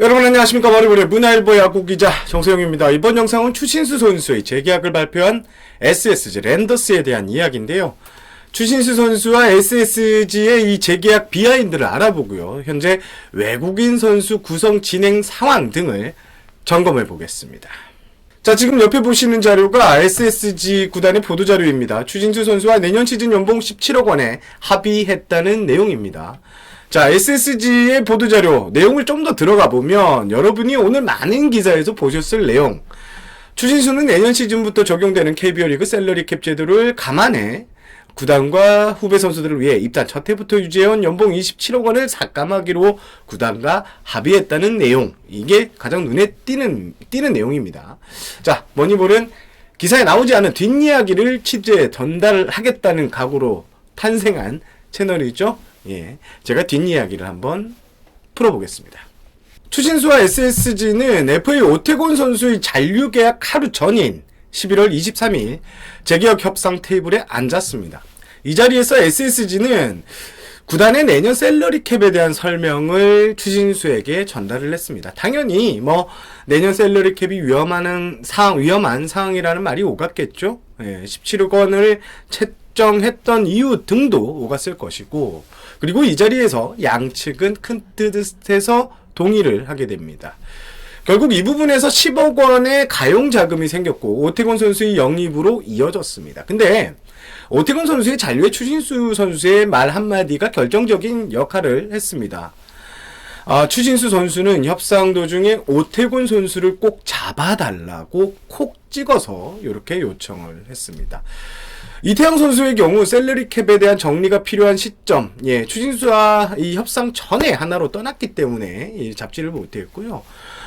여러분 안녕하십니까 머리부리 문화일보 야구 기자 정세영입니다. 이번 영상은 추신수 선수의 재계약을 발표한 SSG 랜더스에 대한 이야기인데요. 추신수 선수와 SSG의 이 재계약 비하인드를 알아보고요. 현재 외국인 선수 구성 진행 상황 등을 점검해 보겠습니다. 자, 지금 옆에 보시는 자료가 SSG 구단의 보도 자료입니다. 추진수 선수와 내년 시즌 연봉 17억 원에 합의했다는 내용입니다. 자, SSG의 보도 자료 내용을 좀 더 들어가 보면 여러분이 오늘 많은 기사에서 보셨을 내용. 추진수는 내년 시즌부터 적용되는 KBO 리그 셀러리 캡 제도를 감안해 구단과 후배 선수들을 위해 입단 첫 해부터 유지해온 연봉 27억 원을 삭감하기로 구단과 합의했다는 내용. 이게 가장 눈에 띄는, 띄는 내용입니다. 자, 머니볼은 기사에 나오지 않은 뒷이야기를 취재에 전달하겠다는 각오로 탄생한 채널이죠. 예. 제가 뒷이야기를 한번 풀어보겠습니다. 추신수와 SSG는 FA 오태곤 선수의 잔류 계약 하루 전인 11월 23일 재계약 협상 테이블에 앉았습니다. 이 자리에서 SSG는 구단의 내년 셀러리 캡에 대한 설명을 추신수에게 전달을 했습니다. 당연히 뭐 내년 셀러리 캡이 위험한 상황, 위험한 상황이라는 말이 오갔겠죠. 예, 17억 원을 채 정했던 이유 등도 오갔을 것이고 그리고 이 자리에서 양측은 큰 뜻에서 동의를 하게 됩니다. 결국 이 부분에서 10억 원의 가용 자금이 생겼고 오태곤 선수의 영입으로 이어졌습니다. 근데 오태곤 선수의 잔류에 추신수 선수의 말 한마디가 결정적인 역할을 했습니다. 아, 추신수 선수는 협상 도중에 오태곤 선수를 꼭 잡아달라고 콕 찍어서 이렇게 요청을 했습니다. 이태영 선수의 경우 셀러리 캡에 대한 정리가 필요한 시점, 예, 추진수와 이 협상 전에 하나로 떠났기 때문에 이 잡지를 못했고요.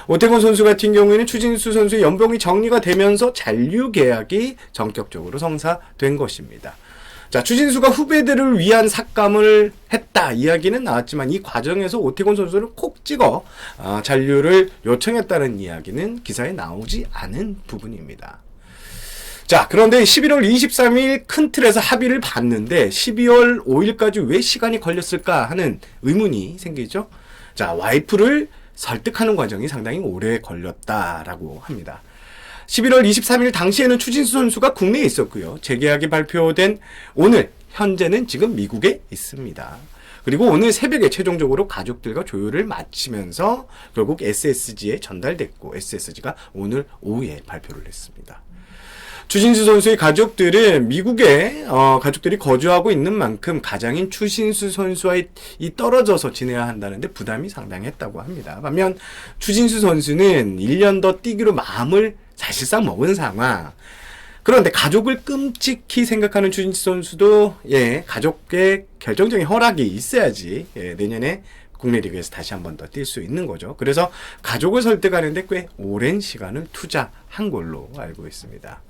오태곤 선수 같은 경우에는 추진수 선수의 연봉이 정리가 되면서 잔류 계약이 전격적으로 성사된 것입니다. 자, 추진수가 후배들을 위한 삭감을 했다 이야기는 나왔지만 이 과정에서 오태곤 선수를 콕 찍어 어, 잔류를 요청했다는 이야기는 기사에 나오지 않은 부분입니다. 자, 그런데 11월 23일 큰 틀에서 합의를 봤는데 12월 5일까지 왜 시간이 걸렸을까 하는 의문이 생기죠. 자, 와이프를 설득하는 과정이 상당히 오래 걸렸다라고 합니다. 11월 23일 당시에는 추진수 선수가 국내에 있었고요. 재계약이 발표된 오늘 현재는 지금 미국에 있습니다. 그리고 오늘 새벽에 최종적으로 가족들과 조율을 마치면서 결국 SSG에 전달됐고 SSG가 오늘 오후에 발표를 했습니다. 추신수 선수의 가족들은 미국에 어, 가족들이 거주하고 있는 만큼 가장인 추신수 선수와 이 떨어져서 지내야 한다는데 부담이 상당했다고 합니다. 반면 추신수 선수는 1년 더 뛰기로 마음을 사실상 먹은 상황. 그런데 가족을 끔찍히 생각하는 추신수 선수도 예 가족의 결정적인 허락이 있어야지 예, 내년에 국내 리그에서 다시 한 번 더 뛸 수 있는 거죠. 그래서 가족을 설득하는데 꽤 오랜 시간을 투자한 걸로 알고 있습니다.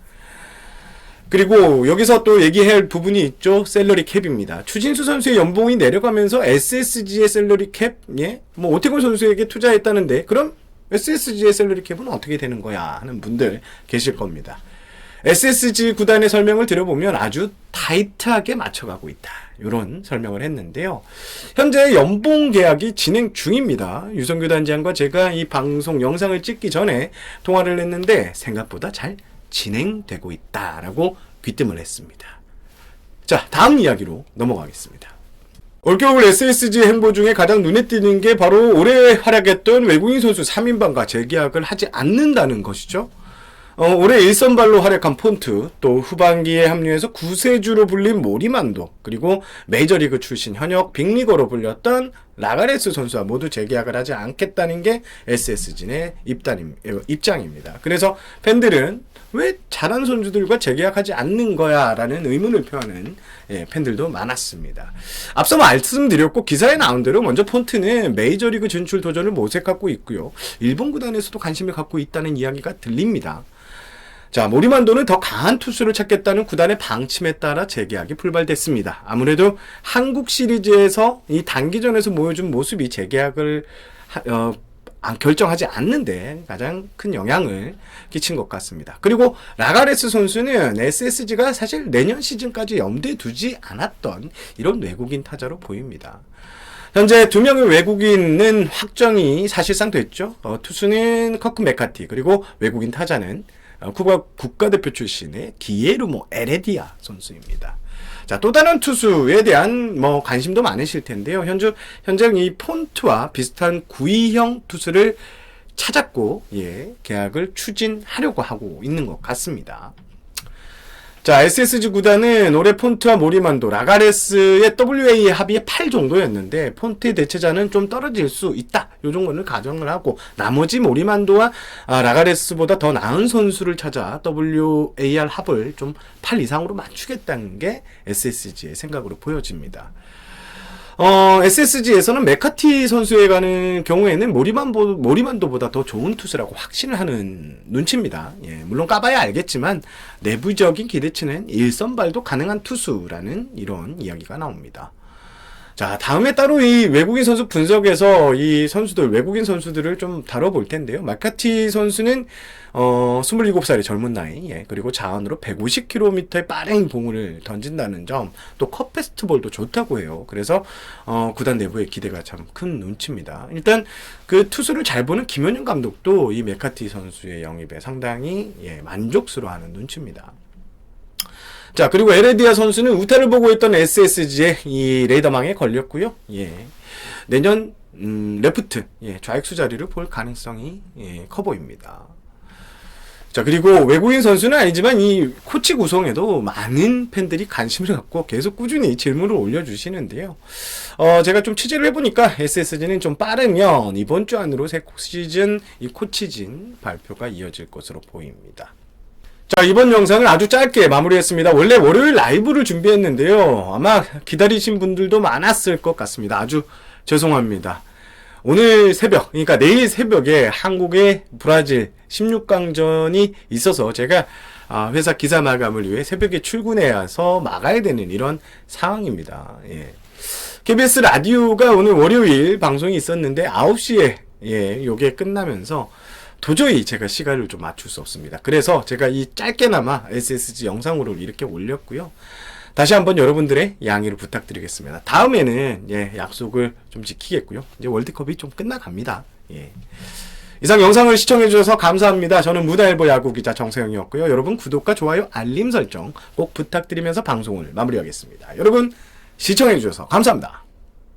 그리고 여기서 또 얘기해야 할 부분이 있죠. 셀러리 캡입니다. 추진수 선수의 연봉이 내려가면서 SSG의 셀러리 캡, 예? 뭐 오태곤 선수에게 투자했다는데 그럼 SSG의 셀러리 캡은 어떻게 되는 거야 하는 분들 계실 겁니다. SSG 구단의 설명을 들어보면 아주 타이트하게 맞춰가고 있다. 이런 설명을 했는데요. 현재 연봉 계약이 진행 중입니다. 유성규 단장과 제가 이 방송 영상을 찍기 전에 통화를 했는데 생각보다 잘 진행되고 있다라고 귀뜸을 했습니다. 자, 다음 이야기로 넘어가겠습니다. 올겨울 SSG 행보 중에 가장 눈에 띄는 게 바로 올해 활약했던 외국인 선수 3인방과 재계약을 하지 않는다는 것이죠. 어, 올해 일선발로 활약한 폰트, 또 후반기에 합류해서 구세주로 불린 모리만도, 그리고 메이저리그 출신 현역 빅리거로 불렸던 라가레스 선수와 모두 재계약을 하지 않겠다는 게 SSG의 입단임, 어, 입장입니다. 그래서 팬들은 왜 잘한 선수들과 재계약하지 않는 거야? 라는 의문을 표하는 예, 팬들도 많았습니다. 앞서 말씀드렸고 기사에 나온 대로 먼저 폰트는 메이저리그 진출 도전을 모색하고 있고요. 일본 구단에서도 관심을 갖고 있다는 이야기가 들립니다. 자, 모리만도는 더 강한 투수를 찾겠다는 구단의 방침에 따라 재계약이 불발됐습니다. 아무래도 한국 시리즈에서 이 단기전에서 보여준 모습이 재계약을 어, 결정하지 않는데 가장 큰 영향을 끼친 것 같습니다. 그리고 라가레스 선수는 SSG가 사실 내년 시즌까지 염두에 두지 않았던 이런 외국인 타자로 보입니다. 현재 두 명의 외국인은 확정이 사실상 됐죠. 어, 투수는 커크 메카티 그리고 외국인 타자는 어, 쿠바 국가대표 출신의 기에르모 에레디아 선수입니다. 자, 또 다른 투수에 대한 뭐 관심도 많으실 텐데요. 현재 현재 이 폰트와 비슷한 구이형 투수를 찾았고 예, 계약을 추진하려고 하고 있는 것 같습니다. 자, SSG 구단은 올해 폰트와 모리만도, 라가레스의 WA 합이 8 정도였는데, 폰트의 대체자는 좀 떨어질 수 있다. 요 정도는 가정을 하고, 나머지 모리만도와 아, 라가레스보다 더 나은 선수를 찾아 WAR 합을 좀 8 이상으로 맞추겠다는 게 SSG의 생각으로 보여집니다. 어, SSG에서는 메카티 선수에 가는 경우에는 모리만보, 모리만도보다 더 좋은 투수라고 확신을 하는 눈치입니다. 예, 물론 까봐야 알겠지만, 내부적인 기대치는 일선발도 가능한 투수라는 이런 이야기가 나옵니다. 자, 다음에 따로 이 외국인 선수 분석에서 이 선수들, 외국인 선수들을 좀 다뤄볼 텐데요. 마카티 선수는, 어, 27살의 젊은 나이, 예, 그리고 자원으로 150km의 빠른 공을 던진다는 점, 또 컵 페스트볼도 좋다고 해요. 그래서, 어, 구단 내부의 기대가 참 큰 눈치입니다. 일단, 그 투수를 잘 보는 김현영 감독도 이 메카티 선수의 영입에 상당히, 예, 만족스러워하는 눈치입니다. 자, 그리고 에레디아 선수는 우타를 보고 있던 SSG의 이 레이더망에 걸렸고요. 예. 내년 음, 레프트, 예, 좌익수 자리를 볼 가능성이 예, 커 보입니다. 자, 그리고 외국인 선수는 아니지만 이 코치 구성에도 많은 팬들이 관심을 갖고 계속 꾸준히 질문을 올려주시는데요. 어, 제가 좀 취재를 해보니까 SSG는 좀 빠르면 이번 주 안으로 새 시즌 이 코치진 발표가 이어질 것으로 보입니다. 자, 이번 영상을 아주 짧게 마무리했습니다. 원래 월요일 라이브를 준비했는데요. 아마 기다리신 분들도 많았을 것 같습니다. 아주 죄송합니다. 오늘 새벽, 그러니까 내일 새벽에 한국의 브라질 16강전이 있어서 제가 아, 회사 기사 마감을 위해 새벽에 출근해서 막아야 되는 이런 상황입니다. 예. KBS 라디오가 오늘 월요일 방송이 있었는데 9시에 예, 요게 끝나면서 도저히 제가 시간을 좀 맞출 수 없습니다. 그래서 제가 이 짧게나마 SSG 영상으로 이렇게 올렸고요. 다시 한번 여러분들의 양해를 부탁드리겠습니다. 다음에는 예, 약속을 좀 지키겠고요. 이제 월드컵이 좀 끝나갑니다. 예. 이상 영상을 시청해주셔서 감사합니다. 저는 문화일보 야구기자 정세영이었고요. 여러분 구독과 좋아요, 알림 설정 꼭 부탁드리면서 방송을 마무리하겠습니다. 여러분 시청해주셔서 감사합니다.